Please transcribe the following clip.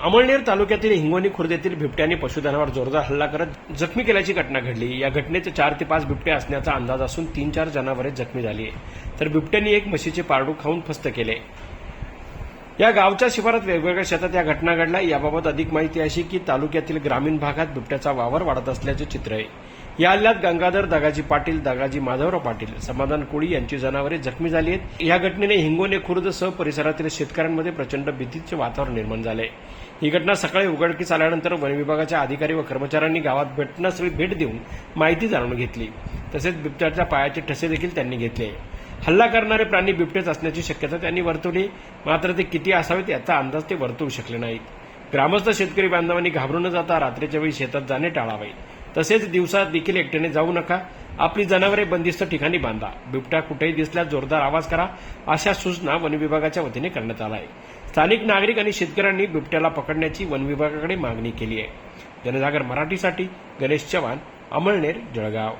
अमळनेर तालुक्यातील हिंगोली खुर्द येथील बिबट्याने पशुधनावर जोरदार हल्ला करत जखमी केल्याची घटना घडली. या घटनेत चार ते पाच बिबटे असण्याचा अंदाज असून तीन चार जनावरे जखमी झाली. तर बिबट्यांनी एक म्हशीचे पारडू खाऊन फस्त केले. या गावच्या शिवारात वेगवेगळ्या शेतात या घटना घडल्या. याबाबत अधिक माहिती अशी की तालुक्यातील ग्रामीण भागात बिबट्याचा वावर वाढत असल्याचे चित्र आहे. या हल्ल्यात गंगाधर दगाजी पाटील दगाजी माधवराव पाटील समाधान कोळी यांची जनावरे जखमी झाली आहेत. या घटनेने हिंगोने खुर्दसह परिसरातील शेतकऱ्यांमध्ये प्रचंड भीतीचे वातावरण निर्माण झाले. ही घटना सकाळी उघडकीस आल्यानंतर वनविभागाच्या अधिकारी व कर्मचाऱ्यांनी गावात घटनास्थळी भेट देऊन माहिती जाणून घेतली. तसेच बिबट्याच्या पायाचे ठसे देखील त्यांनी घेतले. हल्ला करणारे प्राणी बिबटेच असण्याची शक्यता त्यांनी वर्तवली. मात्र ते किती असावेत याचा अंदाज ते वर्तवू शकले नाहीत. ग्रामस्थ शेतकरी बांधवांनी घाबरून न जाता रात्रीच्या वेळी शेतात जाणे टाळावे. तसेच दिवसात देखील एकट्याने जाऊ नका. आपली जनावरे बंदिस्त ठिकाणी बांधा. बिबट्या कुठेही दिसल्यास जोरदार आवाज करा अशा सूचना वन विभागाच्या वतीने करण्यात आल्या. आहे स्थानिक नागरिक आणि शेतकऱ्यांनी बिबट्याला पकडण्याची वन विभागाकडे मागणी केली आहे. जनजागर मराठीसाठी गणेश चव्हाण अमळनेर जळगाव.